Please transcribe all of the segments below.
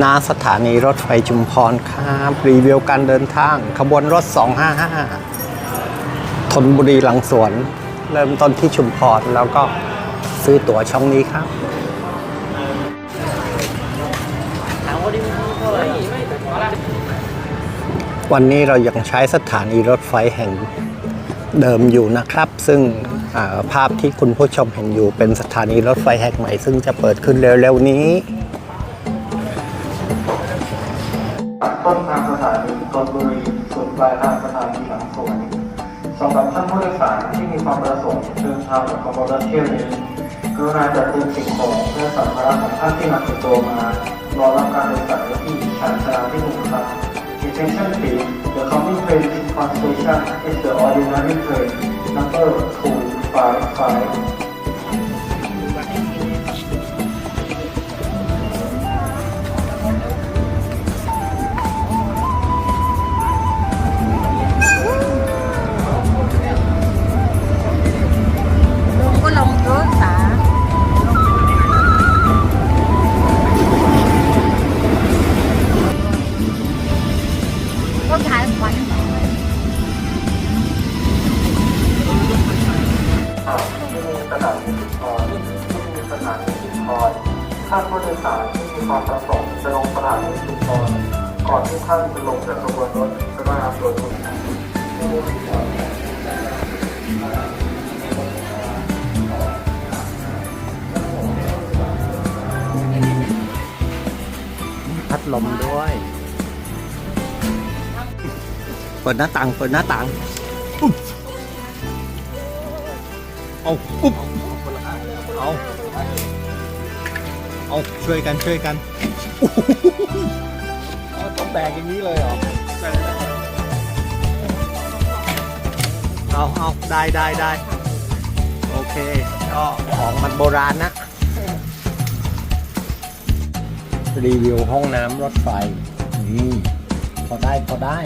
ณสถานีรถไฟชุมพรครับรีวิวการเดินทาง ขบวนรถ 255ธนบุรีหลังสวน เริ่มต้นที่ชุมพรแล้วก็ซื้อตั๋วช่องนี้ครับวันนี้เรายังใช้สถานีรถไฟแห่งเดิมอยู่นะครับ ซึ่งาภาพที่คุณผู้ชมเห็นอยู่เป็นสถานีรถไฟแห่งใหม่ ซึ่งจะเปิดขึ้นเร็วๆนี้ ลายทางสถานีหลังสวนสำหรับท่านผู้โดยสารที่มีความประสงค์เดินทางกับขบวนเที่ยวนี้กรุณาจัดเตรียมสิ่งของและสัมภาระของท่านที่นำติดตัวมารอรับการโดยสารที่ชานชาลาที่หนึ่งครับ Attention please the coming train to Kwan Station is the ordinary train number 255 สารที่มีความประสงค์จะลงสถานีชุมพรก่อนที่ท่านจะลงจากขบวนรถกรุณาตรวจดูที่มีที่จอดพัดลมด้วย เปิดหน้าต่าง เปิดหน้าต่าง เอาช่วยกันช่วยกันเอาต้องแบกอย่างนี้เลยเหรอเอาเอาได้ได้ได้โอเค ก็ของมันโบราณนะ รีวิวห้องน้ำรถไฟ นี่ พอได้พอได้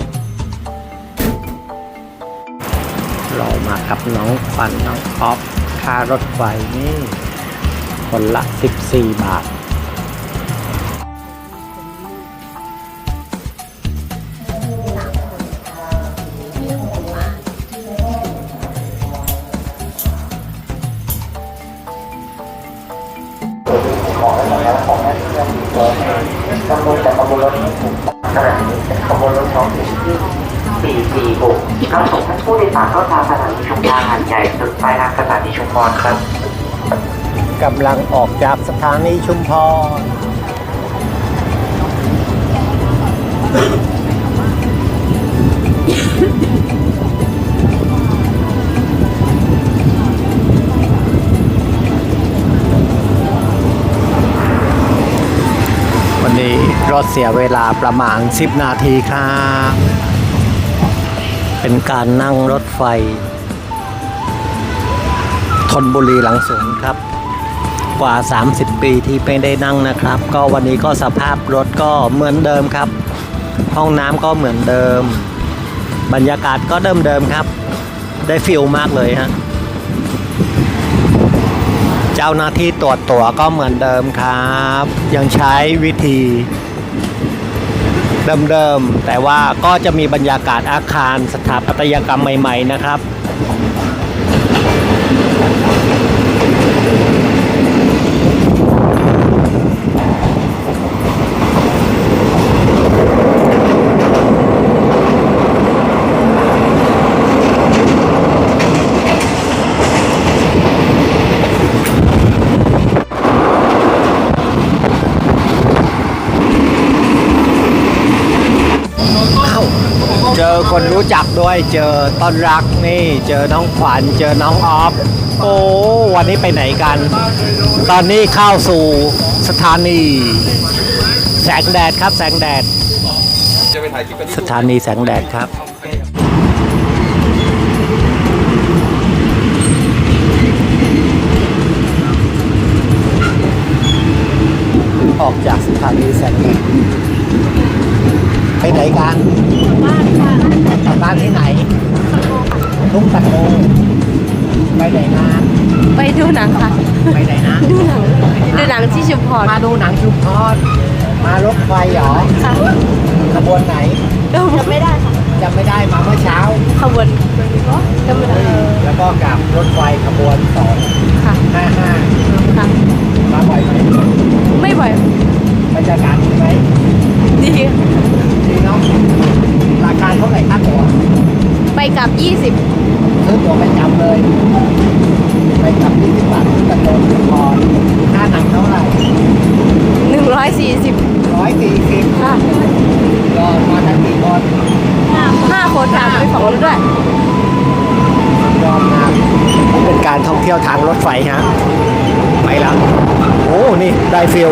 เรามากับน้องฟันน้องออฟค่ารถไฟนี่ คนละ 14 บาท ของและสัมภาระของแม่เพื่อนจำนวนจากขบวนรถที่ถูกขณะนี้เป็นขบวนรถท้องถิ่นที่446รับส่งท่านผู้โดยสารเข้าทางสถานีชุมพรหาดใหญ่สุดปลายทางสถานีชุมพรครับกำลังออกจากสถานีชุมพร นี้รถเสียเวลาประมาณ 10 นาทีครับ เป็นการนั่งรถไฟธนบุรีหลังสวนครับ กว่า 30 ปีที่ไม่ได้นั่งนะครับ ก็วันนี้ก็สภาพรถก็เหมือนเดิมครับ ห้องน้ำก็เหมือนเดิม บรรยากาศก็เดิมเดิมครับ ได้ฟิลมากเลยฮะเจ้าหน้าที่ตรวจตั๋วก็เหมือนเดิมครับ ยังใช้วิธี เดิมๆ แต่ว่าก็จะมีบรรยากาศอาคารสถาปัตยกรรมใหม่ ๆ นะครับ อ้าวเจอคนรู้ ยเจอต้นรักนี่ เจอน้องขวัญเจอน้องออฟโอ้วันนี้ไปไหนกัน ตอนนี้เข้าสู่สถานี แสงแดดครับ แสงแดด สถานีแสงแดดครับออกจากสถานีแสงแดด ไปไหนกันบ้านค่ะกลับบ้านที่ไหนทุ่งตะโกไปไหนมาไปดูหนังค่ะ ไปไหนนะ ดูหนัง ดูหนังที่ชุมพรมาดูหนังชุมพรมารถไฟไฟเหรอค่ะขบวนไหนจำไม่ได้ค่ะจำไม่ได้มาเมื่อเช้า ขบวนจำไม่ได้แล้วก็กลับรถไฟขบวนสองค่ะห้าห้าค่ะมาบ่อยไหมไม่บ่อยบรรยากาศดีไหมดีดี เนาะราคาเท่าไหร่ครับตั๋วไปกลับ 20 ซื้อตั๋วไปจำเลย ไปกลับที่สิบบาทที่กระโดดพอค่าหนังเท่าไหร่140 ร้อยสี่สิบค่ะก็มาทั้งกี่คน5คนค่ะไปสองคนด้วย ยอมนะเป็นการท่องเที่ยวทางรถไฟฮะ ไปแล้ว โอ้ นี่ ได้ฟิล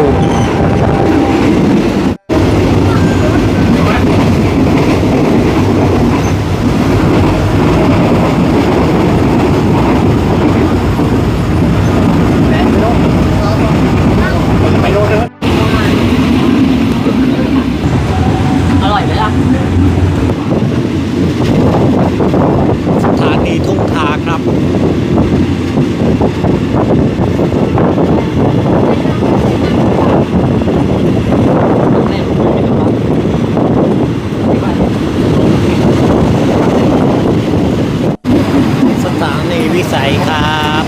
ไปโน่นเลย อร่อยไหมล่ะ สถานีทุ่งทาครับ สถานีวิสัยครับ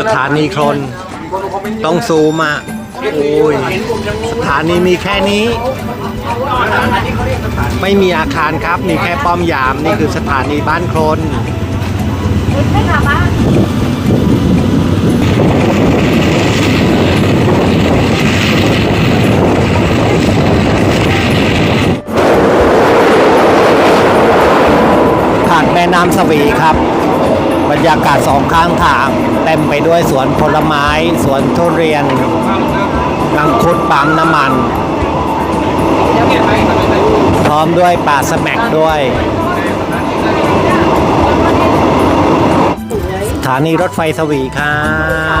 สถา นีโคลนต้องซูมอะโอ้ยสถานีมีแค่นี้ ไม่มีอาคารครับ มีแค่ป้อมยาม นี่คือสถานีบ้านโคลนผ่านแม่น้ำสวีครับ รยากาศสองข้างทาง เต็มไปด้วยสวนผลไม้ สวนทุเรียนลังคุดปั๊มน้ำมัน พร้อมด้วยป่าสแมกด้วยสถานีรถไฟสวีครั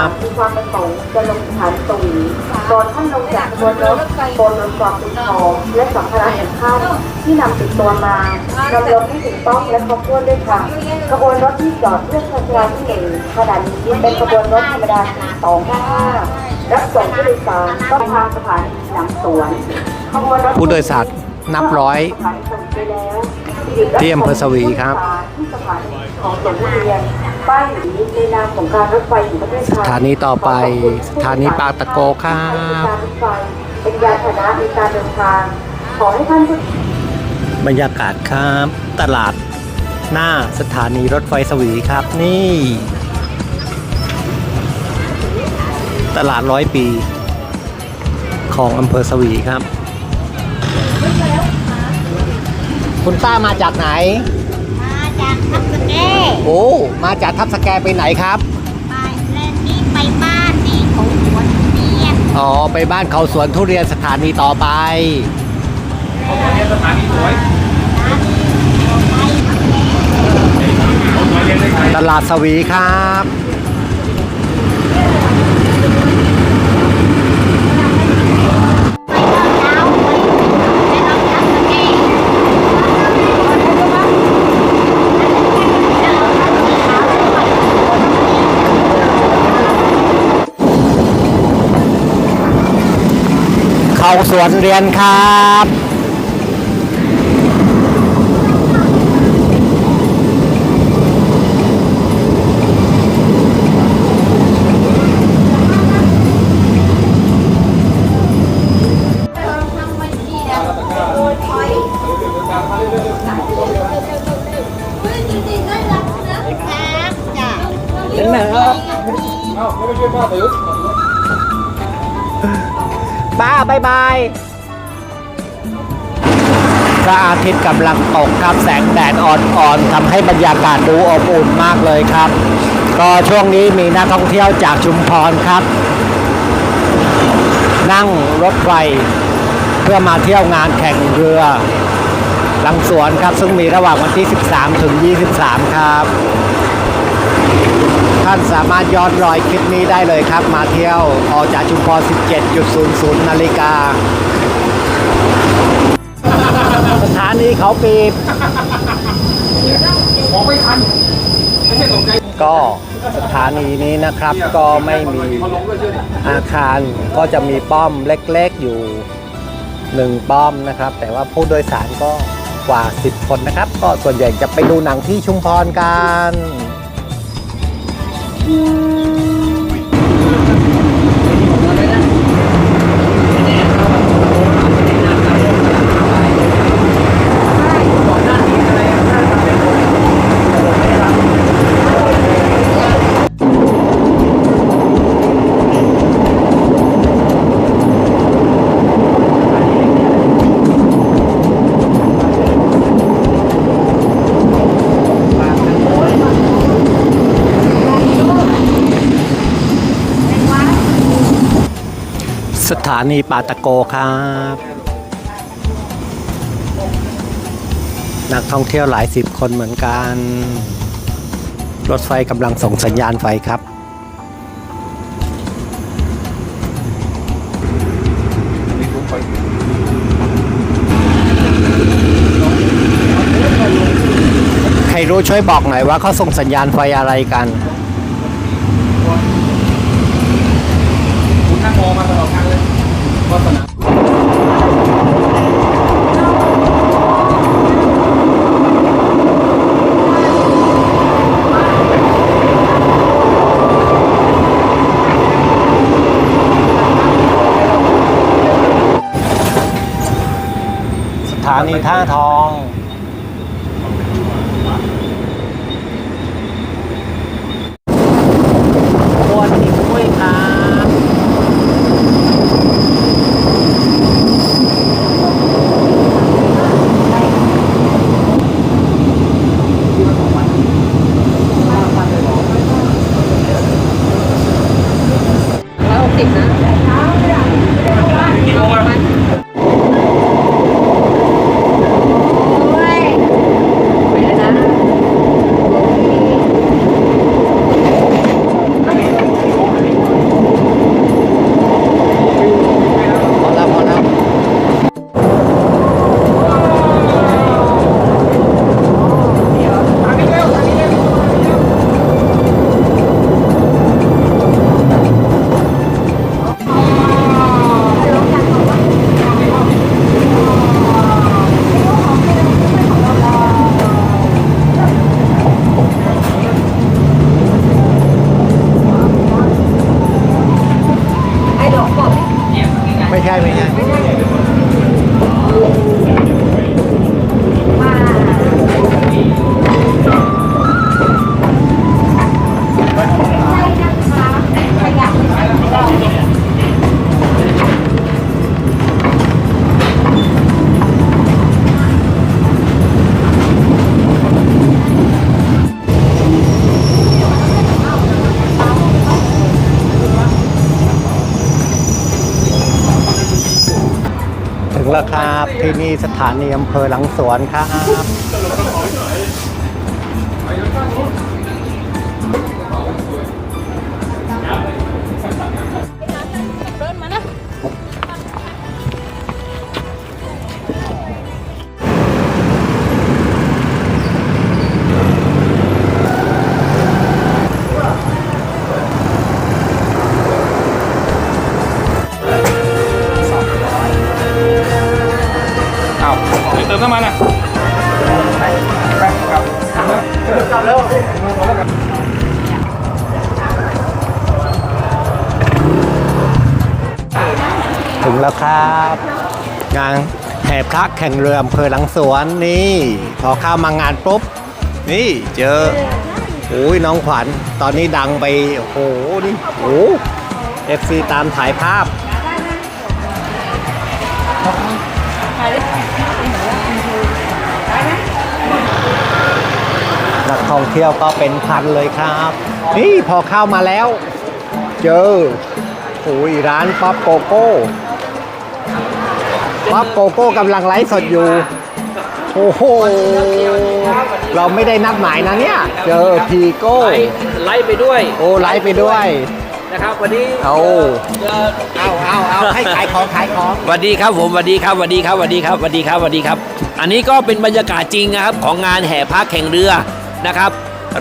บมีความประสงค์จะลงสถานตรงนี้ตอนท่านลงจากบนรถบนรถกรอบเป็นของและสัมภาระของท่าน ที่นำติดตัวมานำลงให้ถูกต้องและครบถ้วนด้วยค่ะขบวนรถที่จอดเพื่อชาที่หนึ่งขณะนี้เป็นขบวนรถธรรมดาสองห้าห้ารับส่งผู้โดยสารต้องทางสถานีหนังสวนขบวนรถผู้โดยสารนับร้อยสถานีส่งไปแล้วที่อำเภอสวีครับที่สถานีของสวนทุเรียนป้ายหนีในนามของการรถไฟแห่งประเทศไทยสถานีต่อไปสถานีปากตะโกครับการรถไฟเป็นยานพาหนะในการเดินทางขอให้ท่านผู้ บรรยากาศครับ ตลาดหน้าสถานีรถไฟสวีครับนี่ ตลาดร้อยปี ของอำเภอสวีครับ คุณป้ามาจากไหน มาจากทับสแกโอ้ มาจากทับสแกไปไหนครับ ไปแล้วนี่ไปบ้านนี่ของสวนทุเรียนอ๋อ ไปบ้านเขาสวนทุเรียนสถานีต่อไปตลาดสวีครับ ไป ตอนเช้าไปลองทับเข้าสวนเรียนครับ ระอาทิตย์กำลังตกครับแสงแดดอ่อนๆทำให้บรรยากาศดูอบอุ่นมากเลยครับ ก็ช่วงนี้มีนักท่องเที่ยวจากชุมพรครับ นั่งรถไฟเพื่อมาเที่ยวงานแข่งเรือหลังสวนครับ ซึ่งมีระหว่างวันที่ 13 ถึง 23 ครับ ท่านสามารถย้อนรอยคลิปนี้ได้เลยครับ มาเที่ยวออกจากชุมพร 17.00 นาฬิกา สถานีเขาปีบมองไม่ทันไม่ใช่ตกใจก็สถานีนี้นะครับก็ไม่มีอาคารก็จะมีป้อมเล็กๆอยู่หนึ่งป้อมนะครับ แต่ว่าผู้โดยสารก็กว่า 10 คนนะครับ ก็ส่วนใหญ่จะไปดูหนังที่ชุมพรกัน สถานีปาตะโกครับ นักท่องเที่ยวหลายสิบคนเหมือนกัน รถไฟกำลังส่งสัญญาณไฟครับใครรู้ช่วยบอกหน่อยว่าเขาส่งสัญญาณไฟอะไรกัน สถานีท่าทอ สถานีอำเภอหลังสวนครับ งานแห่พระแข่งเรืออำเภอหลังสวนนี่ พอเข้ามางานปุ๊บ นี่เจอโอ้ยน้องขวัญตอนนี้ดังไป โอ้โหนี่โอ้เอฟซีตามถ่ายภาพนักท่องเที่ยวก็เป็นพันเลยครับ นี่พอเข้ามาแล้ว เจอโอ้ยร้านป๊อปโกโก้ ป๊อปโกโก้กำลังไลฟ์สดอยู่ โอ้โห เราไม่ได้นัดหมายนะเนี่ย เจอพีโก้ ไลฟ์ไลฟ์ไปด้วย โอ้ไลฟ์ไปด้วย นะครับวันนี้เอาเจอเอาเอาเอาให้ขายของขายของสวัสดีครับผมสวัสดีครับสวัสดีครับสวัสดีครับสวัสดีครับสวัสดีครับ อันนี้ก็เป็นบรรยากาศจริงนะครับของงานแห่พระแข่งเรือนะครับ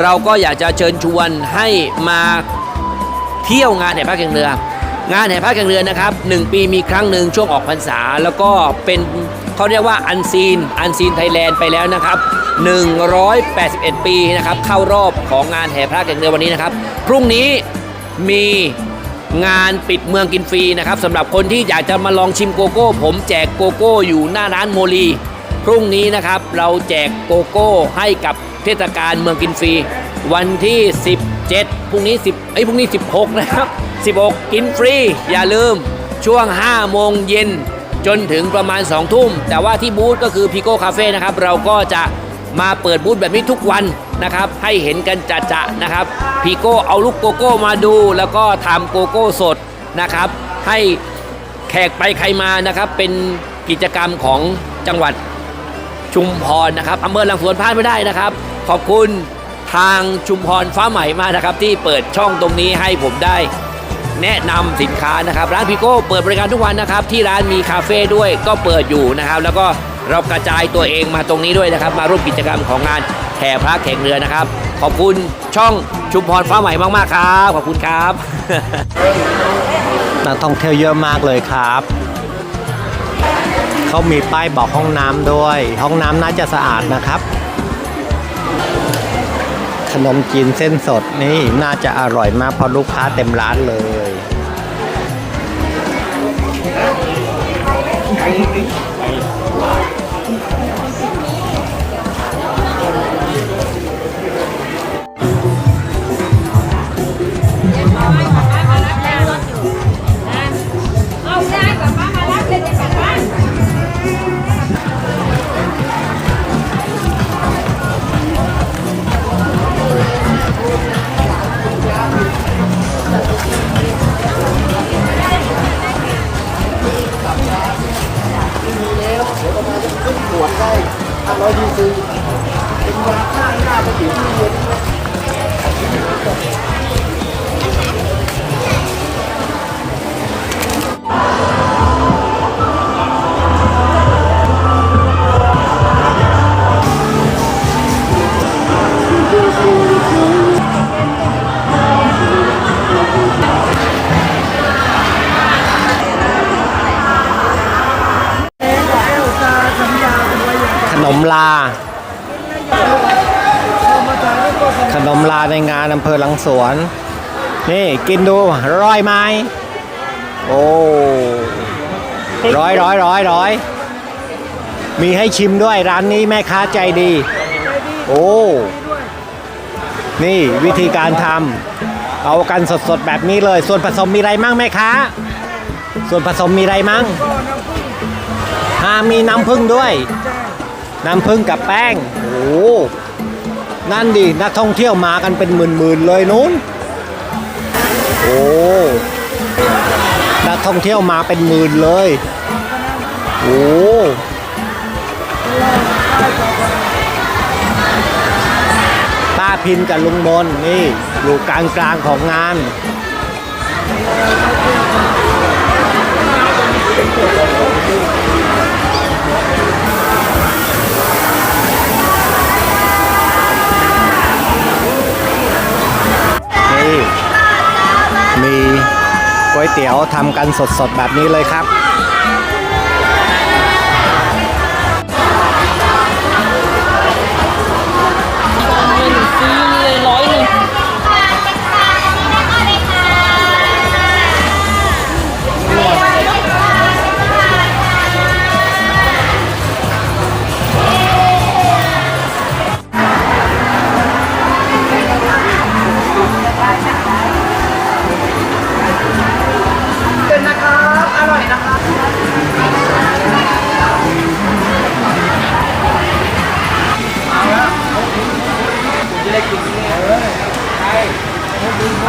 เราก็อยากจะเชิญชวนให้มาเที่ยวงานแห่ภาคแข่งเรือ งานแห่ภาคแข่งเรือนนะครับหนึ่งปีมีครั้งหนึ่งช่วงออกพรรษา แล้วก็เป็นเขาเรียกว่าอันซีนอันซีนไทยแลนด์ไปแล้วนะครับ181 ปีนะครับเข้ารอบของงานแห่พระแข่งเรือวันนี้นะครับ พรุ่งนี้มีงานปิดเมืองกินฟรีนะครับสำหรับคนที่อยากจะมาลองชิมโกโก้ ผมแจกโกโก้อยู่หน้าร้านโมลี พรุ่งนี้นะครับเราแจกโกโก้ให้กับเทศกาลเมืองกินฟรี วันที่ 17พรุ่งนี้ 10ไอ้พรุ่งนี้ 16 นะครับ 16 กินฟรี อย่าลืมช่วง 5 โมงเย็นจนถึงประมาณ 2 ทุ่ม แต่ว่าที่บูธก็คือพิโก้คาเฟ่นะครับ เราก็จะมาเปิดบูธแบบนี้ทุกวันนะครับ ให้เห็นกันจะๆนะครับพิโก้เอาลูกโกโก้มาดู แล้วก็ทำโกโก้สดนะครับ ให้แขกไปใครมานะครับเป็นกิจกรรมของจังหวัดชุมพรนะครับอำเภอหลังสวนพลาดไม่ได้นะครับ ขอบคุณ ทางชุมพรฟ้าใหม่มากนะครับ ที่เปิดช่องตรงนี้ให้ผมได้แนะนำสินค้านะครับร้านพิโก้เปิดบริการทุกวันนะครับ ที่ร้านมีคาเฟ่ด้วยก็เปิดอยู่นะครับ แล้วก็เรากระจายตัวเองมาตรงนี้ด้วยนะครับ มาร่วมกิจกรรมของงานแห่พระแข่งเรือนะครับ ขอบคุณช่องชุมพรฟ้าใหม่มากๆครับขอบคุณครับนักท่องเที่ยวเยอะมากเลยครับ เขามีป้ายบอกห้องน้ำด้วย ห้องน้ำน่าจะสะอาดนะครับ นมจีนเส้นสดนี่น่าจะอร่อยมากเพราะลูกค้าเต็มร้านเลย ขนมลา ขนมลาในงานอำเภอหลังสวน นี่กินดูร้อยไหมโอ้ร้อยร้อยร้อยร้อยมีให้ชิมด้วยร้านนี้แม่ค้าใจดี โอ้ นี่วิธีการทำเอากันสดๆแบบนี้เลย ส่วนผสมมีอะไรมั่งแม่ค้าส่วนผสมมีอะไรมั่งหามีน้ำผึ้งด้วย น้ำผึ้งกับแป้งโอ้นั่นดินักท่องเที่ยวมากันเป็นหมื่นๆเลยนู้นโอ้นักท่องเที่ยวมาเป็นหมื่นเลยโอ้ พินกับลุงมนนี่อยู่กลางกลางของงาน นี่ มีก๋วยเตี๋ยวทำกันสดๆ แบบนี้เลยครับ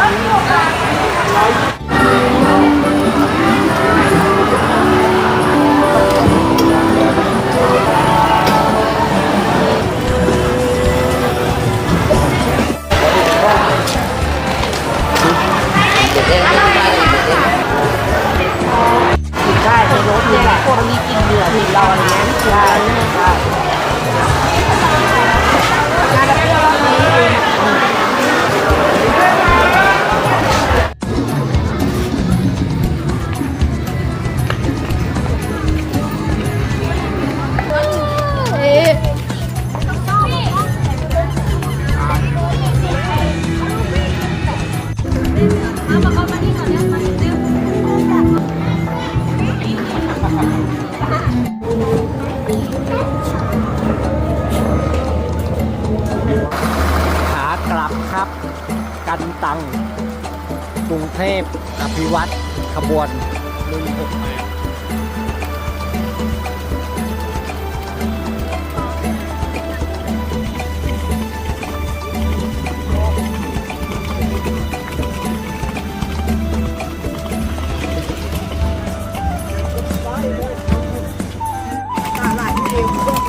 ごめんなさい。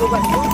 yêu gần